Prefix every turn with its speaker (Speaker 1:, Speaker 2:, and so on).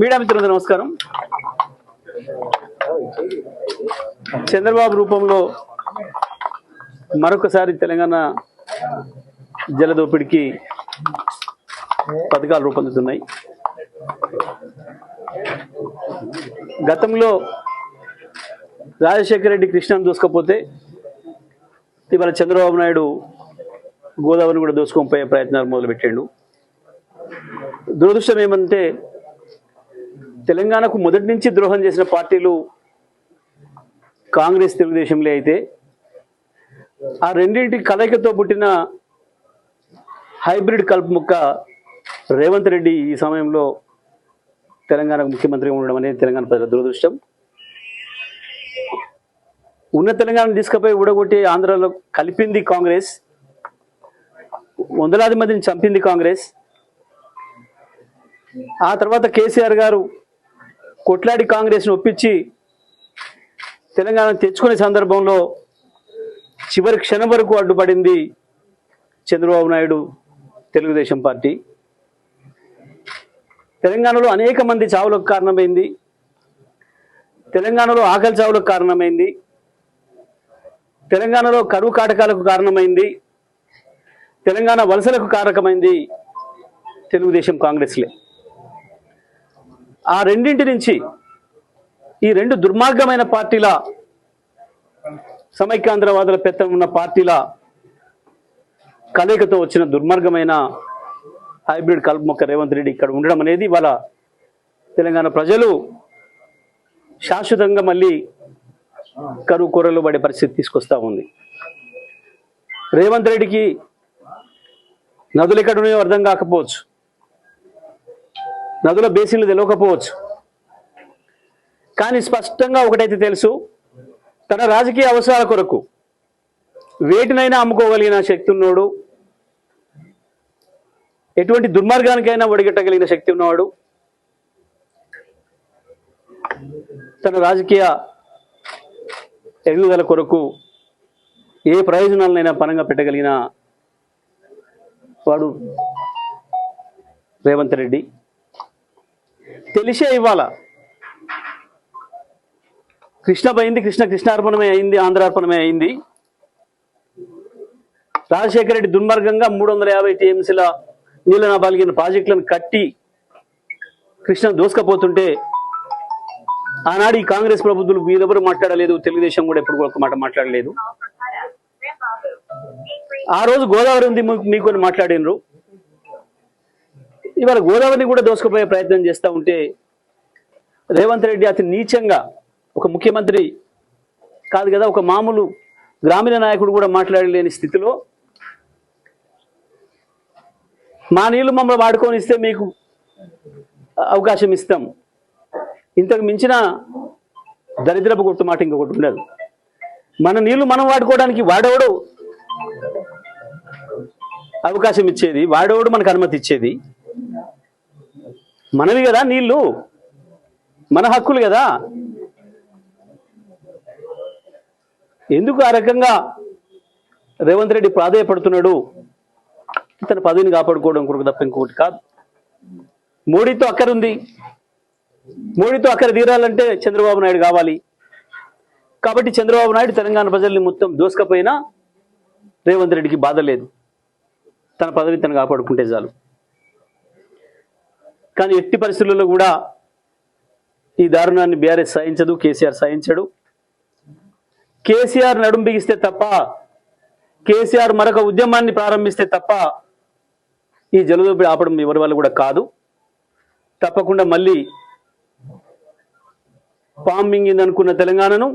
Speaker 1: Media మిత్రులందరూ నమస్కారం. చంద్రబాబు రూపంలో మరొకసారి తెలంగాణ జలదోపిడికి పథకాలు రూపొందుతున్నాయి. గతంలో రాజశేఖర రెడ్డి కృష్ణను దూసుకపోతే ఇవాళ చంద్రబాబు నాయుడు గోదావరిని కూడా దోసుకొని పోయే ప్రయత్నాలు మొదలుపెట్టాడు. దురదృష్టం ఏమంటే తెలంగాణకు మొదటి నుంచి ద్రోహం చేసిన పార్టీలు కాంగ్రెస్ తెలుగుదేశంలో అయితే ఆ రెండింటి కలయికతో పుట్టిన హైబ్రిడ్ కలుపు ముక్క రేవంత్ రెడ్డి ఈ సమయంలో తెలంగాణకు ముఖ్యమంత్రిగా ఉండడం అనేది తెలంగాణ ప్రజల దురదృష్టం. ఉన్న తెలంగాణ తీసుకుపోయి ఊడగొట్టి ఆంధ్రాలో కలిపింది కాంగ్రెస్. వందలాది మందిని చంపింది కాంగ్రెస్. ఆ తర్వాత కేసీఆర్ గారు కొట్లాడి కాంగ్రెస్ను ఒప్పించి తెలంగాణ తెచ్చుకునే సందర్భంలో చివరి క్షణం వరకు అడ్డుపడింది చంద్రబాబు నాయుడు తెలుగుదేశం పార్టీ. తెలంగాణలో అనేక మంది చావులకు కారణమైంది. తెలంగాణలో ఆకలి చావులకు కారణమైంది. తెలంగాణలో కరువు కాటకాలకు కారణమైంది. తెలంగాణ వలసలకు కారకమైంది తెలుగుదేశం కాంగ్రెస్లే. ఆ రెండింటి నుంచి ఈ రెండు దుర్మార్గమైన పార్టీల సమైక్యాంధ్రవాదుల పెత్తనం ఉన్న పార్టీల కలయికతో వచ్చిన దుర్మార్గమైన హైబ్రిడ్ కలుపు మొక్క రేవంత్ రెడ్డి ఇక్కడ ఉండడం అనేది ఇవాళ తెలంగాణ ప్రజలు శాశ్వతంగా మళ్ళీ కరువు కూరలు పడే పరిస్థితి తీసుకొస్తా ఉంది. రేవంత్ రెడ్డికి నదులు ఎక్కడ ఉన్నాయో అర్థం కాకపోవచ్చు. నదుల బేసిన్లు తెలియకపోవచ్చు కానీ స్పష్టంగా ఒకటైతే తెలుసు తన రాజకీయ అవసరాల కొరకు వేటినైనా అమ్ముకోగలిగిన శక్తి ఉన్నోడు ఎటువంటి దుర్మార్గానికైనా ఒడిగట్టగలిగిన శక్తి ఉన్నవాడు తన రాజకీయ ఎదుగుదల కొరకు ఏ ప్రయోజనాలనైనా పరంగా పెట్టగలిగిన వాడు రేవంత్ రెడ్డి. తెలిసే ఇవ్వాల? కృష్ణ పోయింది కృష్ణ కృష్ణార్పణమే అయింది ఆంధ్రార్పణమే అయింది. రాజశేఖర రెడ్డి దుర్మార్గంగా మూడు వందల యాభై టీఎంసీల నీళ్ళ పాల్గిన ప్రాజెక్టులను కట్టి కృష్ణ దోసుకపోతుంటే ఆనాడు ఈ కాంగ్రెస్ ప్రభుత్వం మీరెవరు మాట్లాడలేదు? తెలుగుదేశం కూడా ఎప్పుడు ఒక మాట మాట్లాడలేదు. ఆ రోజు గోదావరి ఉంది మీకు- మాట్లాడినరు. ఇవాళ గోదావరిని కూడా దోసుకుపోయే ప్రయత్నం చేస్తూ ఉంటే రేవంత్ రెడ్డి అతి నీచంగా ఒక ముఖ్యమంత్రి కాదు కదా ఒక మామూలు గ్రామీణ నాయకుడు కూడా మాట్లాడలేని స్థితిలో మా నీళ్ళు మమ్మల్ని వాడుకొని ఇస్తే మీకు అవకాశం ఇస్తాం. ఇంతకు మించిన దరిద్రపు కొట్టు మాట ఇంకొకటి ఉండదు. మన నీళ్ళు మనం వాడుకోవడానికి వాడేవాడు అవకాశం ఇచ్చేది వాడేవాడు మనకు అనుమతి ఇచ్చేది? మనవి కదా నీళ్ళు మన హక్కులు కదా. ఎందుకు ఆ రకంగా రేవంత్ రెడ్డి ప్రాధాయపడుతున్నాడు? తన పదవిని కాపాడుకోవడం కొరకు తప్ప ఇంకొకటి కాదు. మోడీతో అక్కరుంది. మోడీతో అక్కడ తీరాలంటే చంద్రబాబు నాయుడు కావాలి. కాబట్టి చంద్రబాబు నాయుడు తెలంగాణ ప్రజల్ని మొత్తం దోసుకపోయినా రేవంత్ రెడ్డికి బాధ లేదు. తన పదవి తను కాపాడుకుంటే చాలు. కానీ ఎట్టి పరిస్థితుల్లో కూడా ఈ దారుణాన్ని బీఆర్ఎస్ సహించదు కేసీఆర్ సహించడు. కేసీఆర్ నడుం బిగిస్తే తప్ప కేసీఆర్ మరొక ఉద్యమాన్ని ప్రారంభిస్తే తప్ప ఈ జలదోపిడి ఆపడం ఎవరి వల్ల కూడా కాదు. తప్పకుండా మళ్ళీ పామ్ మింగింది అనుకున్న తెలంగాణను